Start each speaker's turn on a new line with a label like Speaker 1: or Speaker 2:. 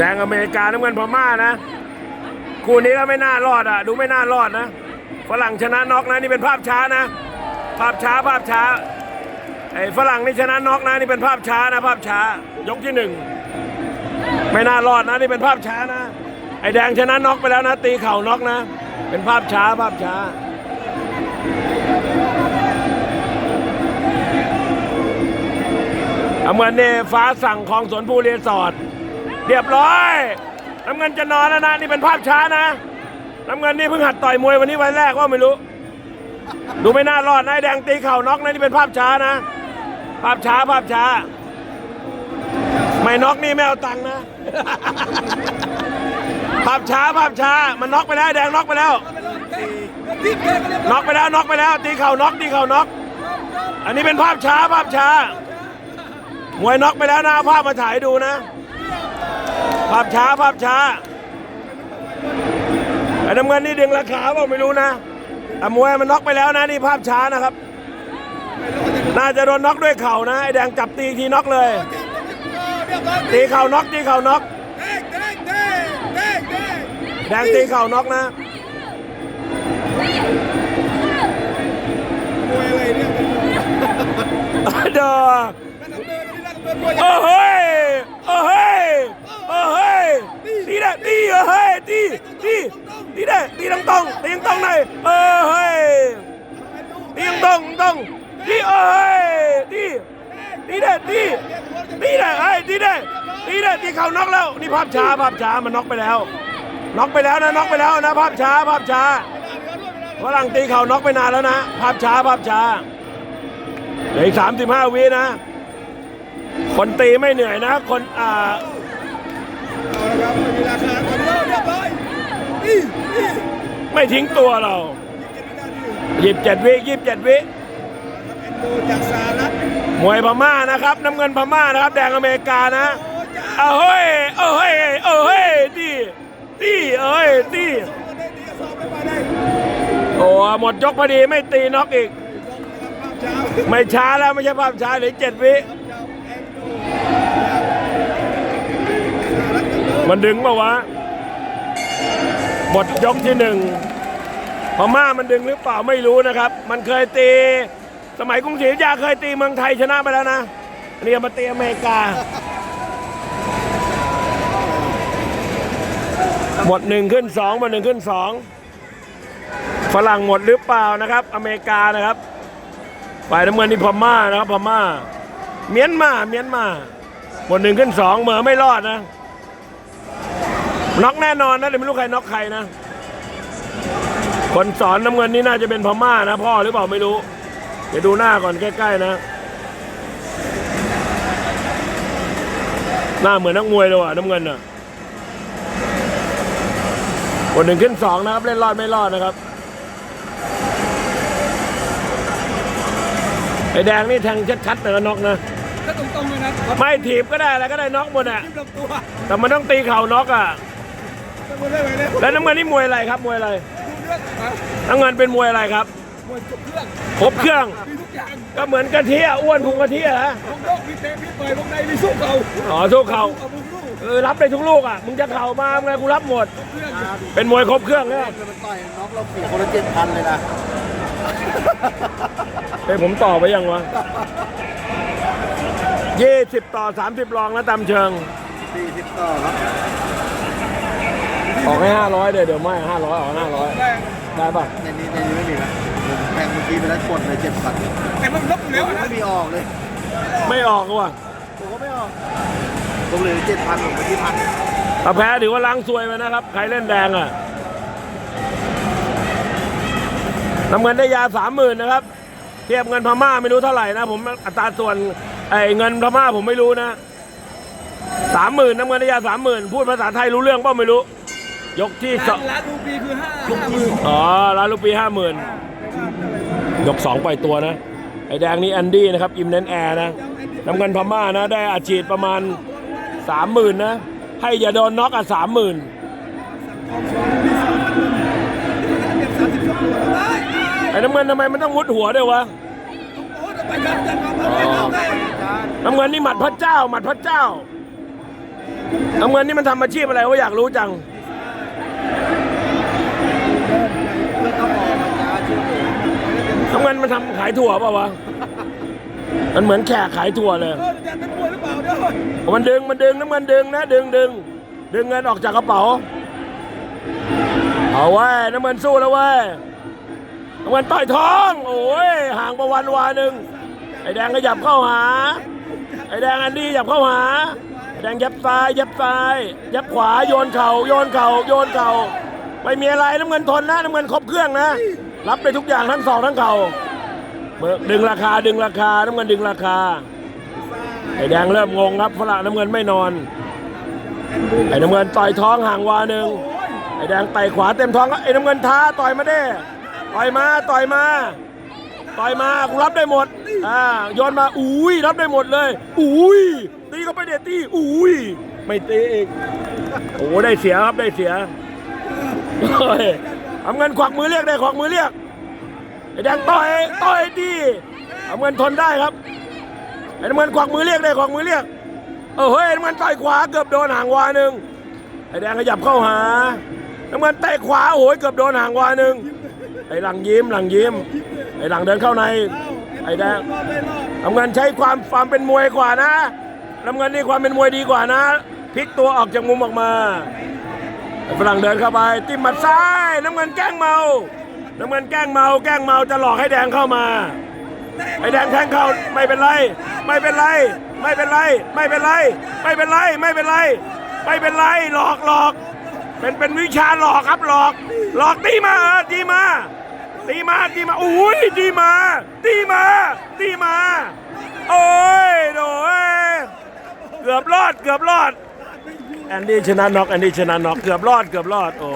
Speaker 1: แดงอเมริกาน้ำเงินพม่านะคู่นี้ก็ไม่น่ารอดอะ ดูไม่น่ารอดนะฝรั่งชนะน็อกนะนี่เป็นภาพช้านะ ภาพช้าภาพช้าไอ้ฝรั่งนี่ชนะน็อกนะนี่เป็นภาพช้านะภาพช้ายกที่หนึ่งไม่น่ารอดนะนี่เป็นภาพช้านะ ไอ้แดงชนะน็อกไปแล้วนะ ตีเข่าน็อกนะ เป็นภาพช้าภาพช้าเอาเหมือนนี่ฟ้าสั่งของสวนภูเรียนสอด เรียบร้อยน้ำเงินจะนอนแล้วนะนี่เป็นภาพช้านะน้ำเงินนี่เพิ่งหัดต่อยมวยวันนี้วันแรกว่าไม่รู้ ดูไม่น่ารอดนะไอ้แดงตีเข่าน็อกนะนี่เป็นภาพช้านะ ภาพช้าภาพช้า ไม่น็อกนี่ไม่เอาตังค์นะ ภาพช้าภาพช้า มันน็อกไปแล้วไอ้แดงน็อกไปแล้วน็อกไปแล้วน็อกไปแล้ว ตีเข่าน็อกตีเข่าน็อกอันนี้เป็นภาพช้าภาพช้ามวยน็อกไปแล้วนะภาพมาถ่ายดูนะ ภาพช้าภาพช้าไอ้น้ำเงินนี่ดึงราคาเปล่าไม่รู้นะแต่มวยมันน็อกไปแล้วนะนี่ภาพช้านะครับ น่าจะโดนน็อกด้วยเข่านะไอ้แดงจับตีอีกทีน็อกเลย ตีเข่าน็อกตีเข่าน็อกแดงตีเข่าน็อกนะ
Speaker 2: มวยอะไรเนี่ย
Speaker 1: เด้อโอ้เฮ้ยโอ้เฮ้ยโอ้ เฮ้ยตีได้ตีเออเฮ้ยตีตีตีได้ตีตรงตรงตีตรงตรงๆหน่อยเออเฮ้ยตีตรงตรงๆตีเออเฮ้ยตีตีได้ตีตีได้เฮ้ยตีได้ตีได้ตีเข่าน็อกแล้วนี่ภาพช้าภาพช้ามันน็อกไปแล้วน็อกไปแล้วนะน็อกไปแล้วนะภาพช้าภาพช้าฝรั่งตีเข่าน็อกไปนานแล้วนะ ภาพช้า ภาพช้าเหลืออีกสามสิบห้าวินะ คนตีไม่เหนื่อยนะ คนอ่า
Speaker 2: เอาละครับไม่มีราคาคนเดียวเรียบร้อยนี่นี่
Speaker 1: ไม่ทิ้งตัวเรา
Speaker 2: เก็บไม่ได้ดี
Speaker 1: หยิบเจ็ดวิยิบเจ็ดวิ
Speaker 2: เอ็นโดจากสหรัฐ
Speaker 1: มวยพม่านะครับ น้ำเงินพม่านะครับ แดงอเมริกานะ
Speaker 2: โอ้จ้า
Speaker 1: เอาเฮ้ยเอาเฮ้ยเอาเฮ้ยตีตีเอ้ยตี
Speaker 2: คนได้ดีก็สอบไม่มาได้
Speaker 1: โอ้หมดยกพอดีไม่ตีน็อกอีก
Speaker 2: ยกนะครับภาพเช้า
Speaker 1: ไม่ช้าแล้วไม่ใช่ภาพช้าเหลือเจ็ดวิ
Speaker 2: เจ้าเอ็นโด
Speaker 1: มันดึงปล่าวะหมดยกที่หนึ่งพม่ามันดึงหรือเปล่าไม่รู้นะครับ มันเคยตี สมัยกรุงศรีอยุธยาเคยตีเมืองไทยชนะไปแล้วนะอันนี้เอามาตีอเมริกา หมดหนึ่งขึ้นสองหมดหนึ่งขึ้นสองฝรั่งหมดหรือเปล่านะครับ อเมริกานะครับฝ่ายน้ำเงินนี่พม่านะครับพม่า เมียนมาเมียนมาหมดหนึ่งขึ้นสองเหมือไม่รอดนะ น็อกแน่นอนนะแต่ไม่รู้ใครน็อกใครนะ คนสอนน้ำเงินนี่น่าจะเป็นพม่านะ พ่อหรือเปล่าไม่รู้ เดี๋ยวดูหน้าก่อนใกล้ๆนะ หน้าเหมือนนักมวยเลยว่ะน้ำเงินอะคนหนึ่งขึ้นสองนะครับ เล่นรอดไม่รอดนะครับไอ้แดงนี่แทงชัดๆแต่ก็น็อกนะ
Speaker 2: ก็ตรงๆเลยนะ
Speaker 1: ไม่ถีบก็ได้อะไรก็ได้น็อกหมดอะ
Speaker 2: ทิ่มลำตัว
Speaker 1: แต่มันต้องตีเข่าน็อกอะ แล้วน้ำเงินนี่มวยอะไรครับมวยอะไร
Speaker 2: ดูเรื่องนะ
Speaker 1: น้ำเงินเป็นมวยอะไรครับ
Speaker 2: มวยจบเครื่อง
Speaker 1: ครบเครื่อง
Speaker 2: มีทุกอย่าง
Speaker 1: ก็เหมือนกะทิอะอ้วนพุงกะทิอะฮะ
Speaker 2: วงนอกมีเตะมีต่อยวงในมีสู้เข่า
Speaker 1: อ๋อสู้เข่า
Speaker 2: เอาบุกลูก
Speaker 1: เออรับได้ทุกลูกอะมึงจะเข่ามาเมื่อกูรับหมด
Speaker 2: เครื่อง
Speaker 1: เป็นมวยครบเครื่องเนี่ย
Speaker 3: มันต่อยน็อกเราเสียคนละเจ็ดพันเลยนะ
Speaker 1: เฮ้ยผมต่อไปยังวะยี่สิบต่อสามสิบรองแล้วตามเชิง
Speaker 3: สี่สิบต่อครับ
Speaker 1: ออกให้ห้าร้อยเดี๋ยวเดี๋ยวไม่ห้าร้อยออกห้าร้อย
Speaker 2: แรง
Speaker 1: ได้ปะ
Speaker 3: ในนี้ในนี้ไม่มีนะผมแทงเมื่อกี้ไปแล้วกดเลยเจ็ดพัน
Speaker 2: แต่มันลบอยู่แล้วนะ
Speaker 3: ไม่มีออกเลย
Speaker 1: ไม่ออกว่ะ
Speaker 3: ผมก็ไม่ออกผมเหลือเจ็ดพันผมไปที่พัน
Speaker 1: ถ้าแพ้ถือว่าล้างซวยไปนะครับ ใครเล่นแดงอะน้ำเงินได้ยาสามหมื่นนะครับ เทียบเงินพม่าไม่รู้เท่าไหร่นะ ผมอัตราส่วนไอ้เงินพม่าผมไม่รู้นะสามหมื่นน้ำเงินได้ยาสามหมื่นพูดภาษาไทยรู้เรื่องเปล่าไม่รู้ ยกที่สอง
Speaker 2: ล้านรูปีคือห้าห้าหมื่น
Speaker 1: อ๋อร้านลูกปีห้าหมื่นยกสองปล่อยตัวนะ ไอ้แดงนี่แอนดี้นะครับอิมเนนแอร์นะน้ำเงินพม่านะ ได้อาชีพประมาณสามหมื่นนะ ให้อย่าโดนน็อกอะสามหมื่นไอ้น้ำเงินทำไมมันต้องมุดหัวด้วยวะ
Speaker 2: โอ้จะไปกันจะมาไปกันได้
Speaker 1: น้ำเงินนี่หมัดพระเจ้า หมัดพระเจ้า น้ำเงินนี่มันทำอาชีพอะไรวะอยากรู้จังายถั่วเปล่าวะ มันเหมือนแขกขายถั่วเลย
Speaker 2: เออจะเป็นมวยหรือเปล่าเด้อ
Speaker 1: มันดึงมันดึงน้ำเงินดึงนะดึงดึงดึงเงินออกจากกระเป๋า เอาไว้ยน้ำเงินสู้แล้วเว้ยน้ำเงินต่อยท้อง โอ้ยห่างประวันวาหนึ่งไอ้แดงก็หยับเข้าหา ไอ้แดงอันนี้หยับเข้าหาไอ้แดงยับซ้ายยับซ้ายยับขวาโยนเข่าโยนเข่าโยนเข่าไม่มีอะไรน้ำเงินทนนะน้ำเงินครบเครื่องนะ รับได้ทุกอย่างทั้งสองทั้งเข่า เบิกดึงราคาดึงราคาน้ำเงินดึงราคาไอ้แดงเริ่มงงครับฝรั่งน้ำเงินไม่นอนไอ้น้ำเงินต่อยท้องห่างวาหนึ่งไอ้แดงไต่ขวาเต็มท้องไอ้น้ำเงินท้าต่อยมาเด้ต่อยมาต่อยมาต่อยมากูรับได้หมดอ่าโยนมาอุ้ยรับได้หมดเลยอุ้ยตีก็ไปเด็ดตีอุ้ยไม่ตีอีกโอ้ได้เสียครับได้เสียเฮ้ยน้ำเงินควักมือเรียกได้ควักมือเรียก ไอ้แดงต่อยต่อยดีน้ำเงินทนได้ครับไอ้น้ำเงินควักมือเรียกได้ควักมือเรียกเออเฮ้ยน้ำเงินต่อยขวาเกือบโดนหางวาหนึ่งไอ้แดงขยับเข้าหาน้ำเงินเตะขวาโอ้ยเกือบโดนหางวาหนึ่งไอ้หลังยิ้มหลังยิ้มไอ้หลังเดินเข้าในไอ้แดงน้ำเงินใช้ความความเป็นมวยกว่านะน้ำเงินนี่ความเป็นมวยดีกว่านะพลิกตัวออกจากมุมออกมาฝรั่งเดินเข้าไปจิ้มหมัดซ้าย น้ำเงินแกล้งเมา น้ำเงินแกล้งเมาแกล้งเมาจะหลอกให้แดงเข้ามา ไอ้แดงแทงเข้าไม่เป็นไร ไม่เป็นไร ไม่เป็นไร ไม่เป็นไร ไม่เป็นไร ไม่เป็นไร ไม่เป็นไรหลอกหลอก เป็นเป็นวิชาหลอกครับหลอก หลอกตีมาเออตีมา ตีมาตีมาอุ้ยตีมา ตีมาตีมา โอ้ยโดยเกือบรอดเกือบรอดแอนดี้ชนะน็อกแอนดี้ชนะน็อกเกือบรอดเกือบรอดโอ้